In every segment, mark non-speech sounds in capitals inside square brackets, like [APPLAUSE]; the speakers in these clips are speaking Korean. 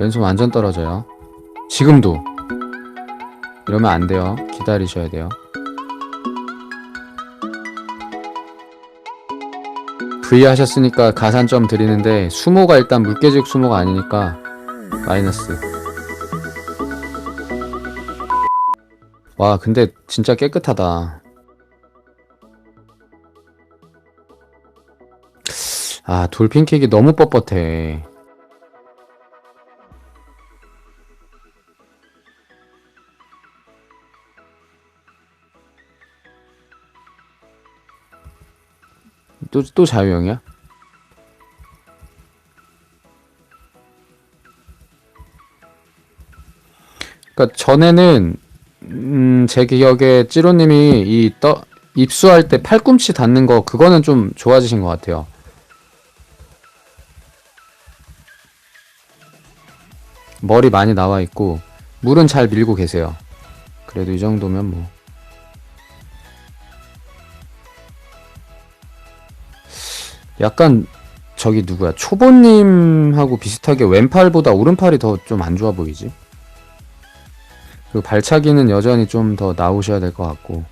왼손 완전 떨어져요. 지금도. 이러면 안 돼요. 기다리셔야 돼요. V 하셨으니까 가산점 드리는데 수모가 일단 물개죽 수모가 아니니까 마이너스. 와 근데 진짜 깨끗하다. 아 돌핀킥이 너무 뻣뻣해. 또, 또 자유형이야? 그니까 전에는 음, 제 기억에 찌로님이 이 떠, 입수할 때 팔꿈치 닿는 거 그거는 좀 좋아지신 것 같아요. 머리 많이 나와 있고 물은 잘 밀고 계세요. 그래도 이 정도면 뭐 약간 저기 누구야 초보님하고 비슷하게 왼팔보다 오른팔이 더 좀 안 좋아 보이지? 그리고 발차기는 여전히 좀 더 나오셔야 될 것 같고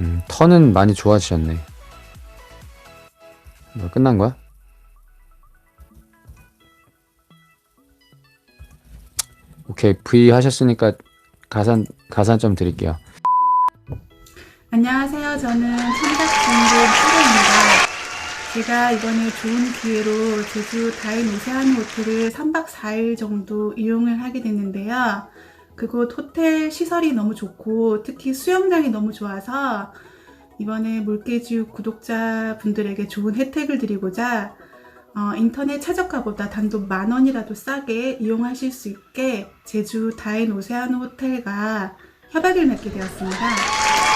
음, 턴은 많이 좋아지셨네 뭐 끝난 거야? 오케이 V 하셨으니까 가산 가산점 드릴게요 안녕하세요. 저는 청각중국 푸르입니다. 제가 이번에 좋은 기회로 제주 다인 오세안 호텔을 3박 4일 정도 이용을 하게 됐는데요. 그곳 호텔 시설이 너무 좋고 특히 수영장이 너무 좋아서 이번에 물개죽 구독자분들에게 좋은 혜택을 드리고자 어, 인터넷 최저가보다 단돈 만 원이라도 싸게 이용하실 수 있게 제주 다인 오세안 호텔과 협약을 맺게 되었습니다.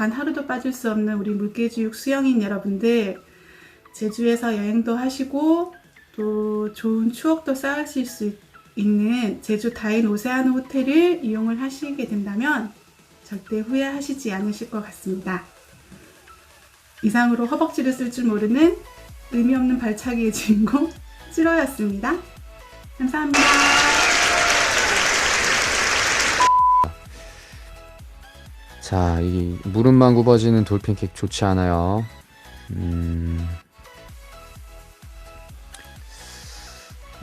단 하루도 빠질 수 없는 우리 물개지육 수영인 여러분들 제주에서 여행도 하시고 또 좋은 추억도 쌓으실 수 있는 제주 다인 오세안 호텔을 이용을 하시게 된다면 절대 후회하시지 않으실 것 같습니다. 이상으로 허벅지를 쓸 줄 모르는 의미 없는 발차기의 주인공 [LAUGHS] 찌로였습니다. 감사합니다. 자, 이 무릎만 굽어지는 돌핀킥 좋지 않아요. 음.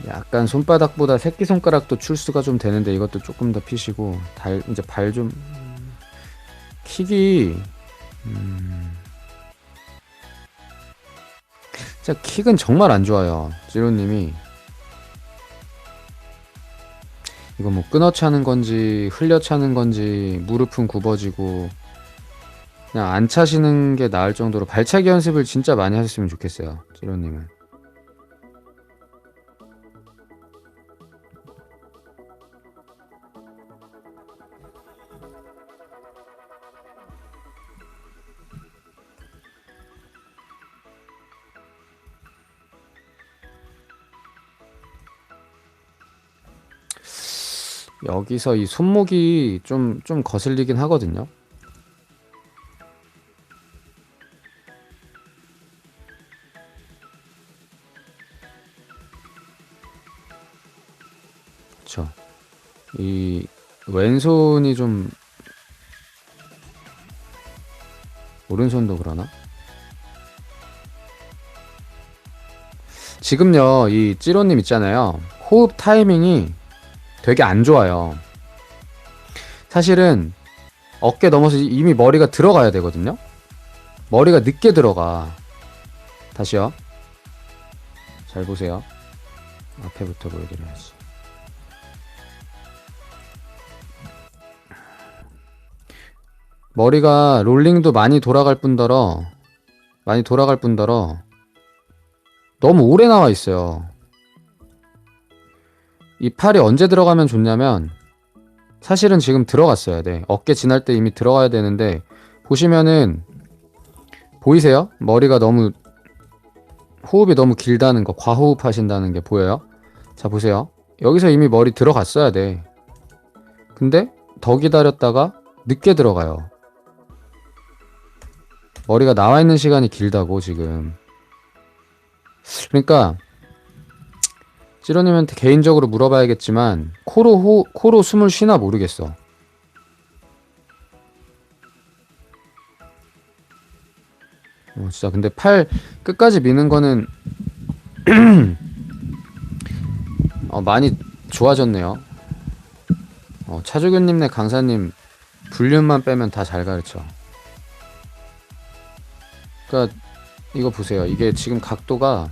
약간 손바닥보다 새끼 손가락도 출수가 좀 되는데 이것도 조금 더 피시고 달 이제 발 좀 킥이 음. 진짜 킥은 정말 안 좋아요. 찌로님이 이거 뭐 끊어 차는 건지 흘려 차는 건지 무릎은 굽어지고 그냥 안 차시는 게 나을 정도로 발차기 연습을 진짜 많이 하셨으면 좋겠어요. 찌로님은. 여기서 이 손목이 좀, 좀 거슬리긴 하거든요. 그쵸. 이 왼손이 좀 오른손도 그러나? 지금요, 이 찌로님 있잖아요. 호흡 타이밍이 되게 안 좋아요. 사실은 어깨 넘어서 이미 머리가 들어가야 되거든요. 머리가 늦게 들어가. 다시요. 잘 보세요. 앞에부터 보여드려야지. 머리가 롤링도 많이 돌아갈 뿐더러 많이 돌아갈 뿐더러 너무 오래 나와 있어요. 이 팔이 언제 들어가면 좋냐면 사실은 지금 들어갔어야 돼. 어깨 지날 때 이미 들어가야 되는데 보시면은 보이세요? 머리가 너무 호흡이 너무 길다는 거, 과호흡 하신다는 게 보여요? 자, 보세요. 여기서 이미 머리 들어갔어야 돼. 근데 더 기다렸다가 늦게 들어가요. 머리가 나와 있는 시간이 길다고 지금. 그러니까 찌로님한테 개인적으로 물어봐야겠지만 코로 호, 코로 숨을 쉬나 모르겠어. 어, 진짜 근데 팔 끝까지 미는 거는 [CLEARS THROAT] 어, 많이 좋아졌네요. 어, 차주교님네 강사님 불륜만 빼면 다 잘 가르쳐. 그러니까 이거 보세요. 이게 지금 각도가